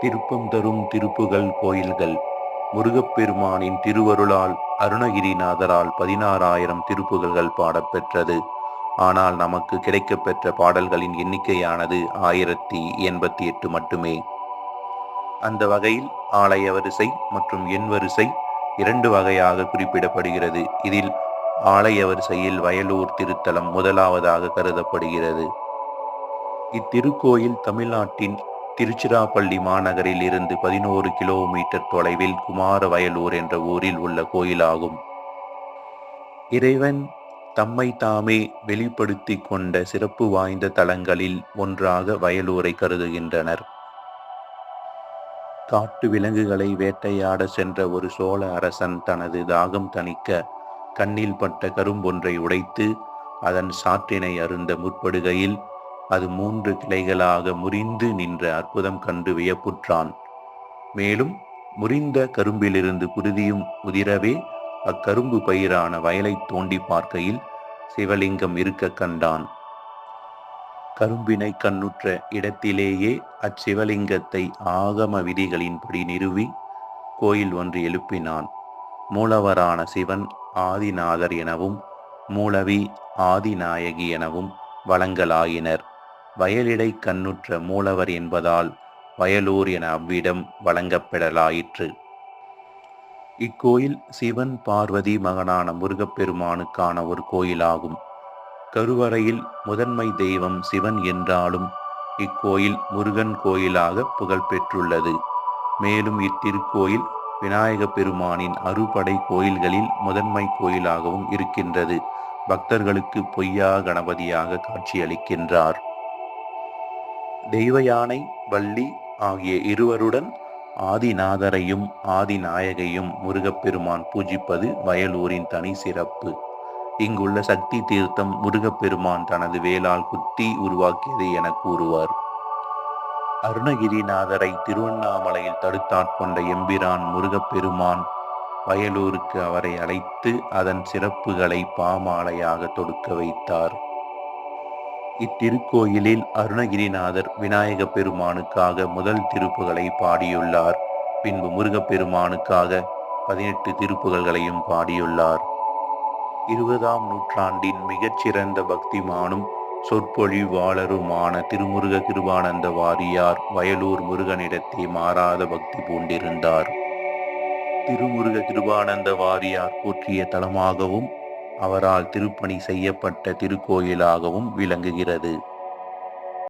திருப்பம் தரும் திருப்புகள் கோயில்கள். முருகப்பெருமானின் திருவருளால் அருணகிரிநாதரால் பதினாறாயிரம் திருப்புகழ்கள் பாடப்பெற்றது. ஆனால் நமக்கு கிடைக்கப்பெற்ற பாடல்களின் எண்ணிக்கையானது ஆயிரத்தி எண்பத்தி எட்டு மட்டுமே. அந்த வகையில் ஆலய வரிசை மற்றும் எண் வரிசை இரண்டு வகையாக குறிப்பிடப்படுகிறது. இதில் ஆலய வரிசையில் வயலூர் திருத்தலம் முதலாவதாக கருதப்படுகிறது. இத்திருக்கோயில் தமிழ்நாட்டின் திருச்சிராப்பள்ளி மாநகரில் இருந்து பதினோரு கிலோமீட்டர் தொலைவில் குமார வயலூர் என்ற ஊரில் உள்ள கோயிலாகும். இறைவன் தம்மை தாமே வெளிப்படுத்தி கொண்ட சிறப்பு வாய்ந்த தலங்களில் ஒன்றாக வயலூரை கருதுகின்றனர். காட்டு விலங்குகளை வேட்டையாட சென்ற ஒரு சோழ அரசன் தனது தாகம் தணிக்க கண்ணில் பட்ட கரும்பொன்றை உடைத்து அதன் சாற்றினை அருந்த முற்படுகையில் அது மூன்று கிளைகளாக முறிந்து நின்ற அற்புதம் கண்டு வியப்புற்றான். மேலும் முறிந்த கரும்பிலிருந்து குருதியும் உதிரவே அக்கரும்பு பயிரான வயலை தோண்டி பார்க்கையில் சிவலிங்கம் இருக்க கண்டான். கரும்பினை கண்ணுற்ற இடத்திலேயே அச்சிவலிங்கத்தை ஆகம விதிகளின்படி நிறுவி கோயில் ஒன்று எழுப்பினான். மூலவரான சிவன் ஆதிநாதர் எனவும் மூலவி ஆதிநாயகி எனவும் வழங்கலாயினர். வயலிடை கண்ணுற்ற மூலவர் என்பதால் வயலூர் என அவ்விடம் வழங்கப்பெறலாயிற்று. இக்கோயில் சிவன் பார்வதி மகனான முருகப்பெருமானுக்கான ஒரு கோயிலாகும். கருவறையில் முதன்மை தெய்வம் சிவன் என்றாலும் இக்கோயில் முருகன் கோயிலாக புகழ்பெற்றுள்ளது. மேலும் இத்திருக்கோயில் விநாயக பெருமானின் அறுபடை கோயில்களில் முதன்மை கோயிலாகவும் இருக்கின்றது. பக்தர்களுக்கு பொய்யா கணபதியாக காட்சியளிக்கின்றார். தெய்வ யானை வள்ளி ஆகிய இருவருடன் ஆதிநாதரையும் ஆதிநாயகையும் முருகப்பெருமான் பூஜிப்பது வயலூரின் தனி சிறப்பு. இங்குள்ள சக்தி தீர்த்தம் முருகப்பெருமான் தனது வேளால் குத்தி உருவாக்கியது என கூறுவார். அருணகிரிநாதரை திருவண்ணாமலையில் தடுத்தாட்கொண்ட எம்பிரான் முருகப்பெருமான் வயலூருக்கு அவரை அழைத்து அதன் சிறப்புகளை பாமாலையாக தொடுக்க வைத்தார். இத்திருக்கோயிலில் அருணகிரிநாதர் விநாயக பெருமானுக்காக முதல் திருப்புகளை பாடியுள்ளார். பின்பு முருகப்பெருமானுக்காக பதினெட்டு திருப்புகள்களையும் பாடியுள்ளார். இருபதாம் நூற்றாண்டின் மிகச்சிறந்த பக்திமானும் சொற்பொழிவாளருமான திருமுருக கிருபானந்த வாரியார் வயலூர் முருகனிடத்தே மாறாத பக்தி பூண்டிருந்தார். திருமுருக கிருபானந்த வாரியார் போற்றிய தலமாகவும் அவரால் திருப்பணி செய்யப்பட்ட திருக்கோயிலாகவும் விளங்குகிறது.